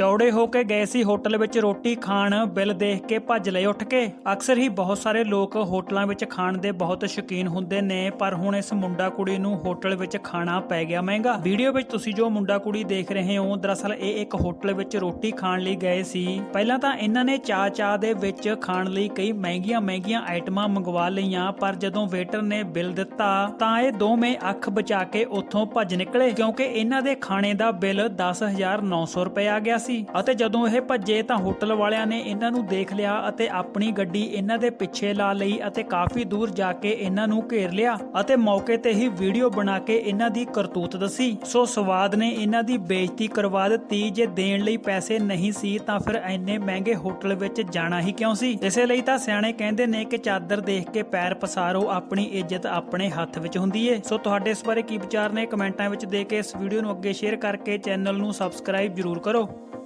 ਚੌੜੇ ਹੋ ਕੇ ਗਏ ਸੀ ਹੋਟਲ ਵਿੱਚ ਰੋਟੀ ਖਾਣ, ਬਿੱਲ ਦੇਖ ਕੇ ਭੱਜ ਲਏ ਉੱਠ ਕੇ। ਅਕਸਰ ਹੀ ਬਹੁਤ ਸਾਰੇ ਲੋਕ ਹੋਟਲਾਂ ਵਿੱਚ ਖਾਣ ਦੇ ਬਹੁਤ ਸ਼ੌਕੀਨ ਹੁੰਦੇ ਨੇ, ਪਰ ਹੁਣ ਇਸ ਮੁੰਡਾ ਕੁੜੀ ਨੂੰ ਹੋਟਲ ਵਿੱਚ ਖਾਣਾ ਪੈ ਗਿਆ ਮਹਿੰਗਾ। ਵੀਡੀਓ ਵਿੱਚ ਤੁਸੀਂ ਜੋ ਮੁੰਡਾ ਕੁੜੀ ਦੇਖ ਰਹੇ ਹੋ, ਦਰਅਸਲ ਇਹ ਇੱਕ ਹੋਟਲ ਵਿੱਚ ਰੋਟੀ ਖਾਣ ਲਈ ਗਏ ਸੀ। ਪਹਿਲਾਂ ਤਾਂ ਇਹਨਾਂ ਨੇ ਚਾ ਚਾ ਦੇ ਵਿੱਚ ਖਾਣ ਲਈ ਕਈ ਮਹਿੰਗੀਆਂ ਮਹਿੰਗੀਆਂ ਆਈਟਮਾਂ ਮੰਗਵਾ ਲਈਆਂ, ਪਰ ਜਦੋਂ ਵੇਟਰ ਨੇ ਬਿੱਲ ਦਿੱਤਾ, ਤਾਂ ਇਹ ਦੋਵੇਂ ਅੱਖ ਬਚਾ ਕੇ ਉੱਥੋਂ ਭੱਜ ਨਿਕਲੇ, ਕਿਉਂਕਿ ਇਹਨਾਂ ਦੇ ਖਾਣੇ ਦਾ ਬਿੱਲ 10900 ਰੁਪਏ ਆ ਗਿਆ ਸੀ। ਅਤੇ ਜਦੋਂ ਇਹ ਭੱਜੇ ਤਾਂ ਹੋਟਲ ਵਾਲਿਆਂ ਨੇ ਇਹਨਾਂ ਨੂੰ ਦੇਖ ਲਿਆ ਅਤੇ ਆਪਣੀ ਗੱਡੀ ਇਹਨਾਂ ਦੇ ਪਿੱਛੇ ਲਾ ਲਈ ਅਤੇ ਕਾਫੀ ਦੂਰ ਜਾ ਕੇ ਇਹਨਾਂ ਨੂੰ ਘੇਰ ਲਿਆ ਅਤੇ ਮੌਕੇ ਤੇ ਹੀ ਵੀਡੀਓ ਬਣਾ ਕੇ ਇਹਨਾਂ ਦੀ ਕਰਤੂਤ ਦੱਸੀ। ਸੋ ਸਵਾਦ ਨੇ ਇਹਨਾਂ ਦੀ ਬੇਇੱਜ਼ਤੀ ਕਰਵਾ ਦਿੱਤੀ। ਜੇ ਦੇਣ ਲਈ ਪੈਸੇ ਨਹੀਂ ਸੀ ਤਾਂ ਫਿਰ ਐਨੇ ਮਹਿੰਗੇ ਹੋਟਲ ਵਿੱਚ ਜਾਣਾ ਹੀ ਕਿਉਂ ਸੀ? ਇਸੇ ਲਈ ਤਾਂ ਸਿਆਣੇ ਕਹਿੰਦੇ ਨੇ ਕਿ ਚਾਦਰ ਦੇਖ ਕੇ ਪੈਰ ਪਸਾਰੋ, ਆਪਣੀ ਇੱਜ਼ਤ ਆਪਣੇ ਹੱਥ ਵਿੱਚ ਹੁੰਦੀ ਏ। ਸੋ ਤੁਹਾਡੇ ਇਸ ਬਾਰੇ ਕੀ ਵਿਚਾਰ ਨੇ? ਕਮੈਂਟਾਂ ਵਿੱਚ ਦੇ ਕੇ ਇਸ ਵੀਡੀਓ ਨੂੰ ਅੱਗੇ ਸ਼ੇਅਰ ਕਰਕੇ ਚੈਨਲ ਨੂੰ ਸਬਸਕ੍ਰਾਈਬ ਜਰੂਰ ਕਰੋ।